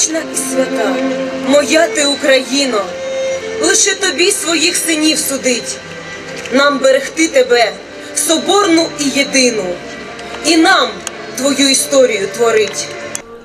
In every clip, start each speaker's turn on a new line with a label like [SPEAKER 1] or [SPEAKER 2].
[SPEAKER 1] вічна і свята, моя ти Україно, лише тобі своїх синів судить, нам берегти тебе, соборну і єдину, і нам твою історію творить.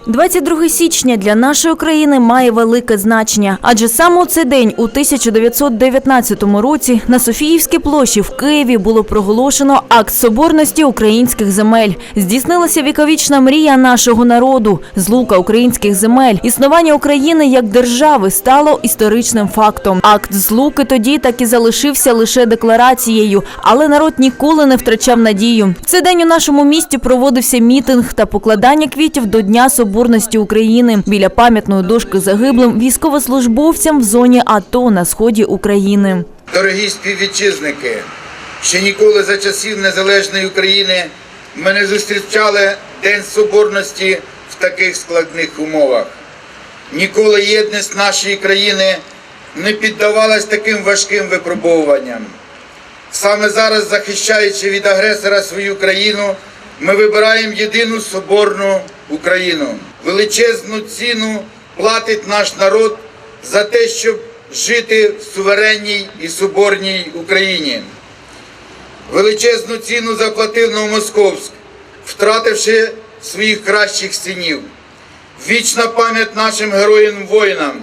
[SPEAKER 2] 22 січня для нашої країни має велике значення, адже саме у цей день у 1919 році на Софіївській площі в Києві було проголошено акт соборності українських земель. Здійснилася віковічна мрія нашого народу, злука українських земель. Існування України як держави стало історичним фактом. Акт злуки тоді так і залишився лише декларацією, але народ ніколи не втрачав надію. В цей день у нашому місті проводився мітинг та покладання квітів до Дня Соборності України біля пам'ятної дошки загиблим військовослужбовцям в зоні АТО на сході України.
[SPEAKER 3] Дорогі співвітчизники, ще ніколи за часів незалежної України ми не зустрічали День Соборності в таких складних умовах. Ніколи єдність нашої країни не піддавалась таким важким випробовуванням. Саме зараз, захищаючи від агресора свою країну, ми вибираємо єдину соборну Україну. Величезну ціну платить наш народ за те, щоб жити в суверенній і соборній Україні. Величезну ціну заплатив Новомосковськ, втративши своїх кращих синів. Вічна пам'ять нашим героям-воїнам,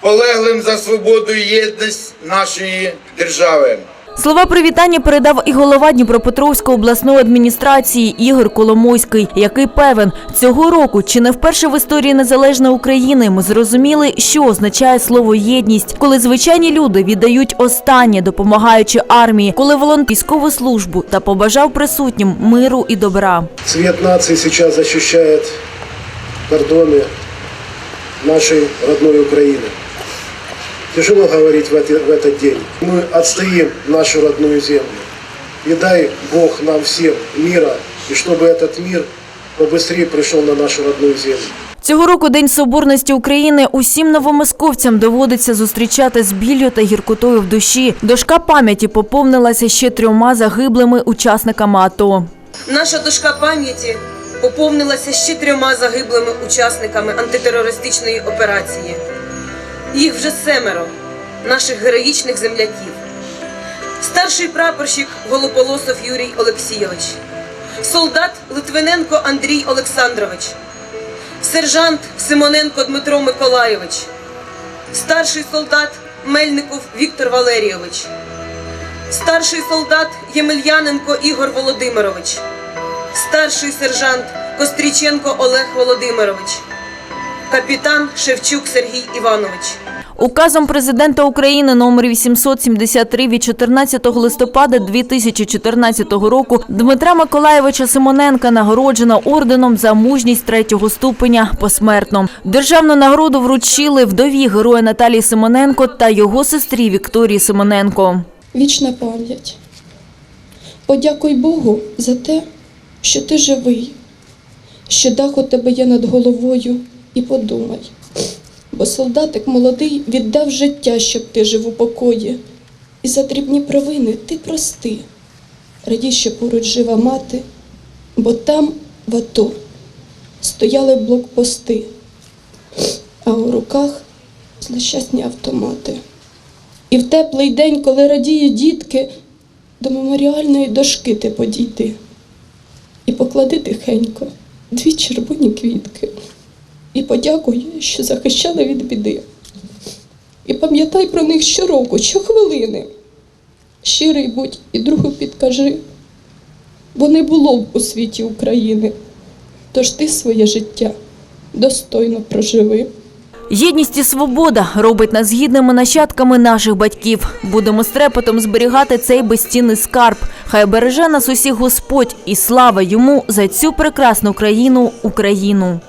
[SPEAKER 3] полеглим за свободу і єдність нашої держави.
[SPEAKER 2] Слова привітання передав і голова Дніпропетровської обласної адміністрації Ігор Коломойський, який певен, цього року чи не вперше в історії незалежної України ми зрозуміли, що означає слово єдність, коли звичайні люди віддають останнє, допомагаючи армії, коли військову службу та побажав присутнім миру і добра.
[SPEAKER 4] Цвет нации сейчас защищает кордоны нашей родной Украины. Тяжело говорить в, эти- в этот день. Мы отстоим нашу родную землю. И дай Бог нам всем мира, и чтобы этот мир побыстрее пришел на нашу родную землю.
[SPEAKER 2] Цього року День Соборності України усім новомосковцям доводиться зустрічати з біллю та гіркотою в душі. Дошка пам'яті поповнилася ще трьома загиблими учасниками АТО.
[SPEAKER 1] Наша дошка пам'яті поповнилася ще трьома загиблими учасниками антитерористичної операції. Їх вже семеро, наших героїчних земляків. Старший прапорщик Голополосов Юрій Олексійович, солдат Литвиненко Андрій Олександрович, сержант Симоненко Дмитро Миколайович, старший солдат Мельников Віктор Валерійович, старший солдат Ємельяненко Ігор Володимирович, старший сержант Костріченко Олег Володимирович, капітан Шевчук Сергій Іванович.
[SPEAKER 2] Указом президента України номер 873 від 14 листопада 2014 року Дмитра Миколаєвича Симоненка нагороджено орденом за мужність третього ступеня посмертно. Державну нагороду вручили вдові героя Наталії Симоненко та його сестрі Вікторії Симоненко.
[SPEAKER 5] Вічна пам'ять. Подякуй Богу за те, що ти живий, що дах у тебе є над головою, і подумай. Бо солдатик молодий віддав життя, щоб ти жив у покої, і за дрібні провини ти прости. Радій, що поруч жива мати, бо там, в АТО, стояли блокпости, а у руках злощасні автомати. І в теплий день, коли радіють дітки, до меморіальної дошки ти подійди і поклади тихенько дві червоні квітки. І подякуй, що захищали від біди. І пам'ятай про них щороку, щохвилини. Щирий будь і другу підкажи, бо не було у світі України. Тож ти своє життя достойно проживи.
[SPEAKER 2] Єдність і свобода робить нас гідними нащадками наших батьків. Будемо з зберігати цей безцінний скарб. Хай береже нас усіх Господь і слава йому за цю прекрасну країну Україну.